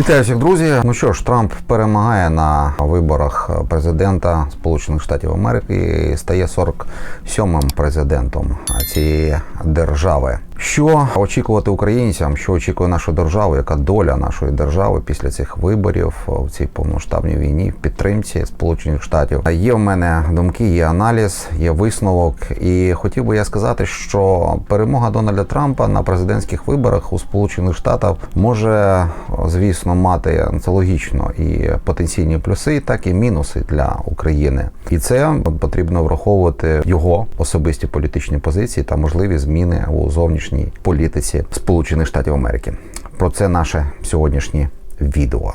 Вітаю всіх, друзі. Ну що ж, Трамп перемагає на виборах президента Сполучених Штатів Америки і стає 47-м президентом цієї держави. Що очікувати українцям? Що очікує нашу державу? Яка доля нашої держави після цих виборів в цій повноштабній війні в підтримці Сполучених Штатів? Є в мене думки, є аналіз, є висновок. І хотів би я сказати, що перемога Дональда Трампа на президентських виборах у Сполучених Штатах може, звісно, мати це логічно і потенційні плюси, так і мінуси для України. І це потрібно враховувати його особисті політичні позиції та можливі зміни у зовнішній політиці Сполучених Штатів Америки. Про це наше сьогоднішнє відео.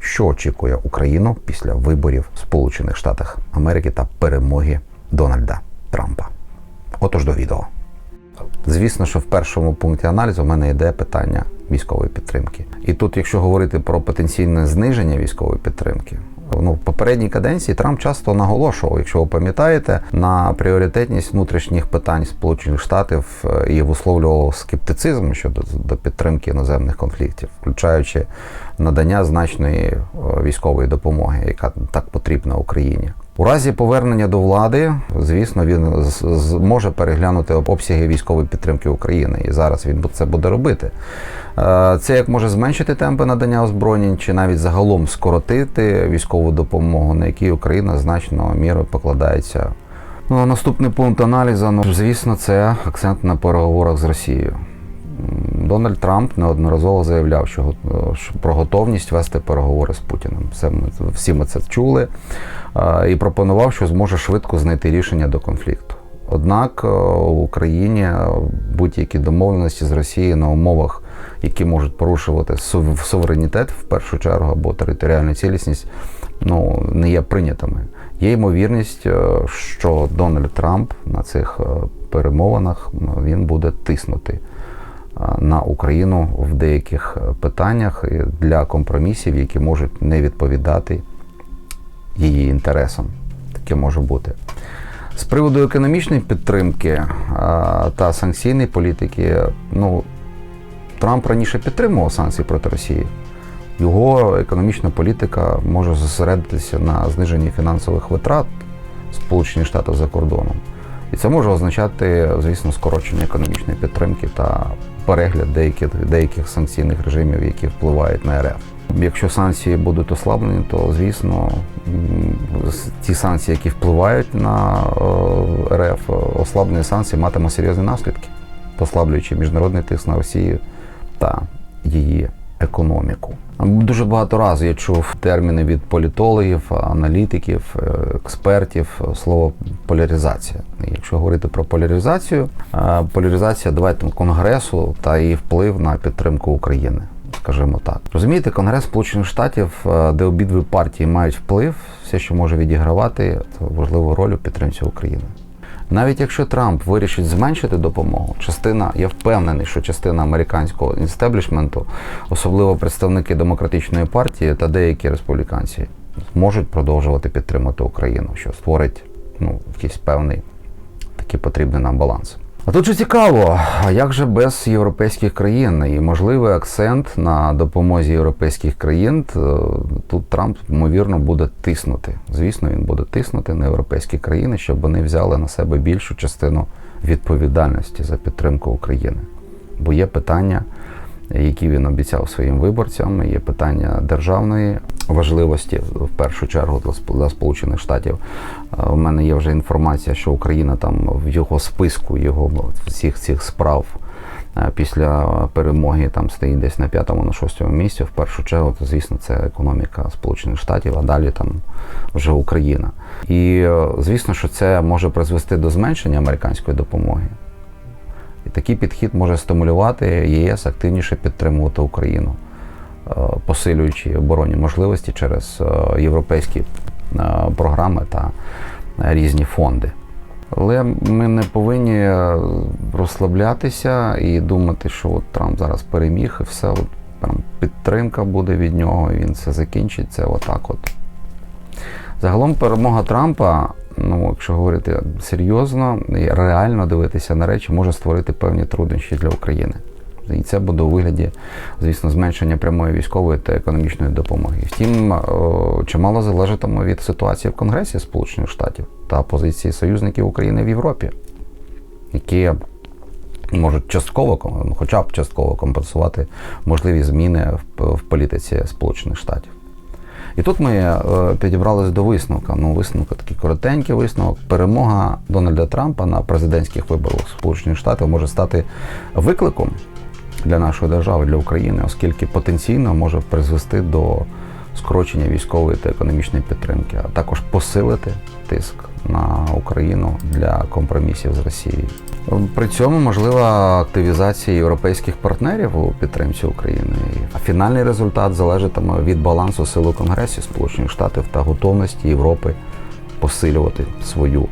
Що очікує Україну після виборів в Сполучених Штатах Америки та перемоги Дональда Трампа? Отож до відео. Звісно, що в першому пункті аналізу в мене йде питання військової підтримки. І тут, якщо говорити про потенційне зниження військової підтримки, ну в попередній каденції Трамп часто наголошував, якщо ви пам'ятаєте, на пріоритетність внутрішніх питань Сполучених Штатів е, і висловлював скептицизм щодо до підтримки іноземних конфліктів, включаючи надання значної е, військової допомоги, яка так потрібна Україні. У разі повернення до влади, звісно, він зможе переглянути обсяги військової підтримки України, і зараз він це буде робити. Е, Це як може зменшити темпи надання озброєнь, чи навіть загалом скоротити військову допомогу, на якій Україна значно мірою покладається. Ну, а наступний пункт аналізу, ну, звісно, це акцент на переговорах з Росією. Дональд Трамп неодноразово заявляв, що, про готовність вести переговори з Путіним. Все ми, всі ми це чули е, і пропонував, що зможе швидко знайти рішення до конфлікту. Однак е, в Україні е, будь-які домовленості з Росією на умовах, які можуть порушувати суверенітет в першу чергу або територіальну цілісність, ну не є прийнятими. Є ймовірність, е, що Дональд Трамп на цих е, перемовинах ну, він буде тиснути е, на Україну в деяких е, питаннях для компромісів, які можуть не відповідати її інтересам. Таке може бути. З приводу економічної підтримки та санкційної політики, ну Трамп раніше підтримував санкції проти Росії. Його економічна політика може зосередитися на зниженні фінансових витрат Сполучених Штатів за кордоном. І це може означати, звісно, скорочення економічної підтримки та перегляд деяких, деяких санкційних режимів, які впливають на РФ. Якщо санкції будуть ослаблені, то звісно ті санкції, які впливають на е, РФ, ослаблені санкції матимуть серйозні наслідки, послаблюючи міжнародний тиск на Росію та її економіку. Дуже багато разів я чув терміни від політологів, аналітиків, е, експертів, е, слово поляризація. Якщо говорити про поляризацію, е, поляризація давайте Конгресу та її вплив на підтримку України. Скажімо так, розумієте, Конгрес Сполучених Штатів, де обидві партії мають вплив, все, що може відігравати важливу роль у підтримці України. Навіть якщо Трамп вирішить зменшити допомогу, частина, я впевнений, що частина американського інстеблішменту, особливо представники демократичної партії та деякі республіканці, можуть продовжувати підтримати Україну, що створить ну, якийсь певний такий потрібний нам баланс. А тут же цікаво, як же без європейських країн? І можливий акцент на допомозі європейських країн. е, Тут Трамп, ймовірно, буде тиснути. Звісно, він буде тиснути на європейські країни, щоб вони взяли на себе більшу частину відповідальності за підтримку України. Бо є питання, які він обіцяв своїм виборцям, є питання державної важливості в першу чергу для Сполучених Штатів. Е, У мене є вже інформація, що Україна там в його списку його всіх цих справ е, після перемоги там стоїть десь на п'ятому, на шостому місці. В першу чергу, то звісно, це економіка Сполучених Штатів, а далі там вже Україна. І е, звісно, що це може призвести до зменшення американської допомоги. І такий підхід може стимулювати ЄС активніше підтримувати Україну, е, посилюючи оборонні можливості через е, європейські е, програми та е, різні фонди. Але ми не повинні е, розслаблятися і думати, що от Трамп зараз переміг, і все от прям підтримка буде від нього, і він все закінчить. Це отак от. Загалом перемога Трампа, ну, якщо говорити серйозно і реально дивитися на речі, може створити певні труднощі для України. І це буде у вигляді, звісно, зменшення прямої військової та економічної допомоги. Втім, е, чимало залежатиме від ситуації в Конгресі Сполучених Штатів та позиції союзників України в Європі, які можуть частково, ну, хоча б частково компенсувати можливі зміни в, політиці Сполучених Штатів. І тут ми е, підібрались до висновка. Ну, висновок такий коротенький висновок. Перемога Дональда Трампа на президентських виборах Сполучених Штатів може стати викликом для нашої держави, для України, оскільки потенційно може призвести до скорочення військової та економічної підтримки, а також посилити тиск на Україну для компромісів з Росією. При цьому можлива активізація європейських партнерів у підтримці України. А фінальний результат залежатиме від балансу сил у Конгресі Сполучених Штатів та готовності Європи посилювати свою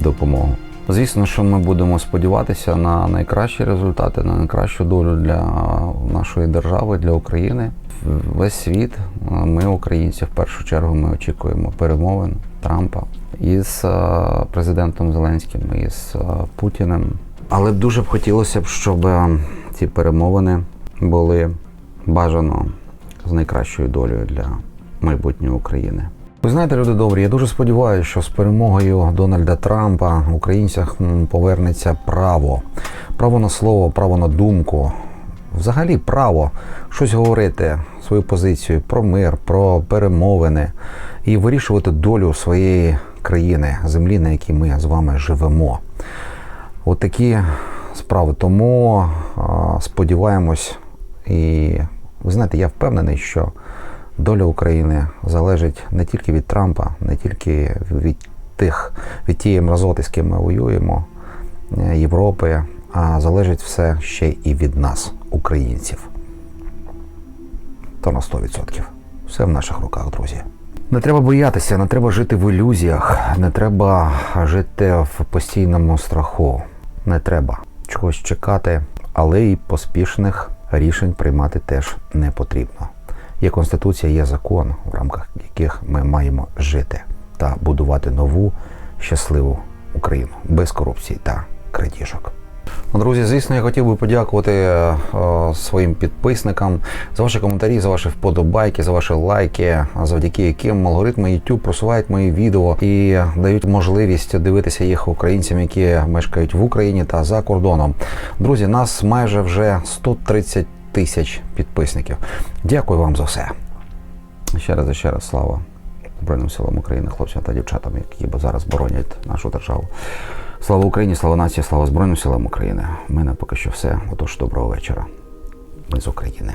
допомогу. Звісно, що ми будемо сподіватися на найкращі результати, на найкращу долю для нашої держави, для України. Весь світ, ми, українці, в першу чергу, ми очікуємо перемовин Трампа із е, президентом Зеленським, із е, Путіним. Але дуже б хотілося б, щоб е, ці перемовини були бажано з найкращою долею для майбутньої України. Ви знаєте, люди добрі, я дуже сподіваюся, що з перемогою Дональда Трампа українцям повернеться право, право на слово, право на думку, взагалі право щось говорити, свою позицію про мир, про перемовини і вирішувати долю своєї країни, землі, на якій ми з вами живемо. От такі справи. Тому сподіваємось, і ви знаєте, я впевнений, що доля України залежить не тільки від Трампа, не тільки від тих, від тієї мразоти, з ким ми воюємо, е, Європи, а залежить все ще і від нас, українців. То на 100%. Все в наших руках, друзі. Не треба боятися, не треба жити в ілюзіях, не треба жити в постійному страху. Не треба чогось чекати, але й поспішних рішень приймати теж не потрібно. Є конституція, є закон, в рамках яких ми маємо жити та будувати нову щасливу Україну без корупції та крадіжок. Ну, Друзі, звісно, я хотів би подякувати е, своїм підписникам за ваші коментарі, за ваші вподобайки, за ваші лайки, завдяки яким алгоритми YouTube просувають мої відео і дають можливість дивитися їх українцям, які мешкають в Україні та за кордоном. Друзі, нас майже вже 130 тисяч підписників. Дякую вам за все. Ще раз і ще раз слава Збройним силам України, хлопцям та дівчатам, які зараз боронять нашу державу. Слава Україні, слава нації, слава Збройним силам України. У мене поки що все. Отож, доброго вечора. Ми з України.